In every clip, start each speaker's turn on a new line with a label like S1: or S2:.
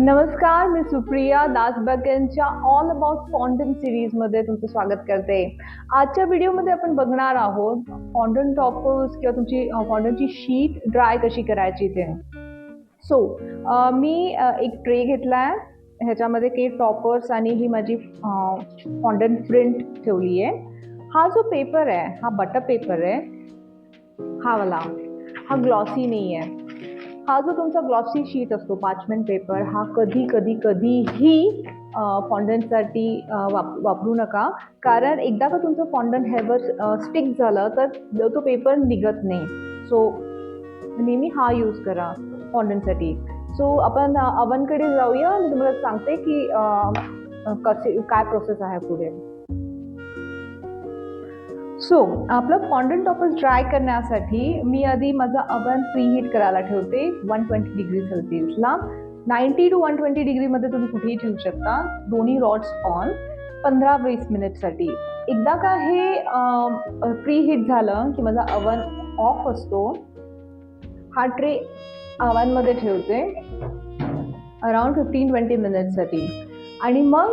S1: नमस्कार मी सुप्रिया दासबगेंच्या ऑल अबाउट फॉन्डन सिरीजमध्ये तुमचं स्वागत करते. आजच्या व्हिडिओमध्ये आपण बघणार आहोत फॉन्डन टॉपर्स किंवा तुमची फॉन्डनची शीट ड्राय कशी करायची ते. सो मी एक ट्रे घेतला आहे ह्याच्यामध्ये काही टॉपर्स आणि ही माझी फॉन्डन प्रिंट ठेवली आहे. हा जो पेपर आहे हा बटर पेपर आहे हा वाला हा ग्लॉसी नाही आहे हा जो तुमचा ग्लॉसी शीट असतो पाचमेंट पेपर हा कधी कधी कधीही फॉन्डनसाठी वाप वापरू नका. कारण एकदा का तुमचं फॉन्डन ह्यावर स्टिक झालं तर तो पेपर निघत नाही. सो नेहमी हा यूज करा फॉन्डनसाठी सो आपण अवनकडे जाऊया आणि तुम्हाला सांगते की कसे काय प्रोसेस आहे पुढे. सो आपलं फॉन्डन टॉपर्स ड्राय करण्यासाठी मी आधी माझा अवन प्रीहीट करायला ठेवते वन ट्वेंटी डिग्री सेल्सिअसला नाईन्टी टू वन ट्वेंटी डिग्रीमध्ये तुम्ही कुठेही ठेवू शकता. दोन्ही रॉड्स ऑन पंधरा वीस मिनिटसाठी एकदा का हे प्रीहीट झालं की माझा अवन ऑफ असतो हा ट्रे अवनमध्ये ठेवते. अराउंड फिफ्टीन ट्वेंटी मिनिट्ससाठी आणि मग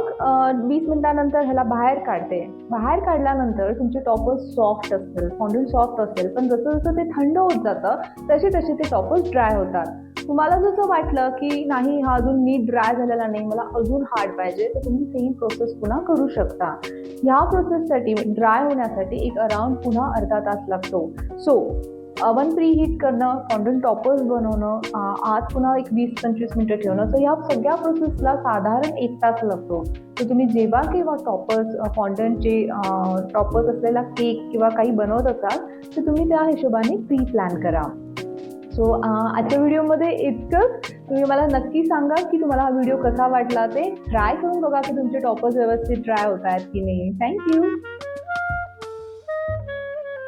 S1: वीस मिनिटानंतर ह्याला बाहेर काढते. बाहेर काढल्यानंतर तुमचे टॉपर्स सॉफ्ट असतील फॉन्डून सॉफ्ट असेल पण जसं जसं ते थंड होत जातं तसे तसे ते टॉपर्स ड्राय होतात. तुम्हाला जसं वाटलं की नाही हा अजून नीट ड्राय झालेला नाही मला अजून हार्ड पाहिजे तर तुम्ही सेम प्रोसेस पुन्हा करू शकता. ह्या प्रोसेससाठी ड्राय होण्यासाठी एक अराउंड पुन्हा अर्धा तास लागतो. सो अवन प्री हीट करणं फॉन्डन टॉपर्स बनवणं आत पुन्हा एक वीस पंचवीस मिनटं ठेवणं. सो या सगळ्या प्रोसेसला साधारण एक तास लागतो. तर तुम्ही जेव्हा केव्हा टॉपर्स फॉन्डनचे टॉपर्स असलेला केक किंवा काही बनवत असाल तर तुम्ही त्या हिशोबाने प्री प्लॅन करा सो आजच्या व्हिडिओमध्ये इतकंच. तुम्ही मला नक्की सांगा की तुम्हाला हा व्हिडिओ कसा वाटला ते. ट्राय करून बघा की तुमचे टॉपर्स व्यवस्थित ट्राय होत आहेत की नाही. थँक्यू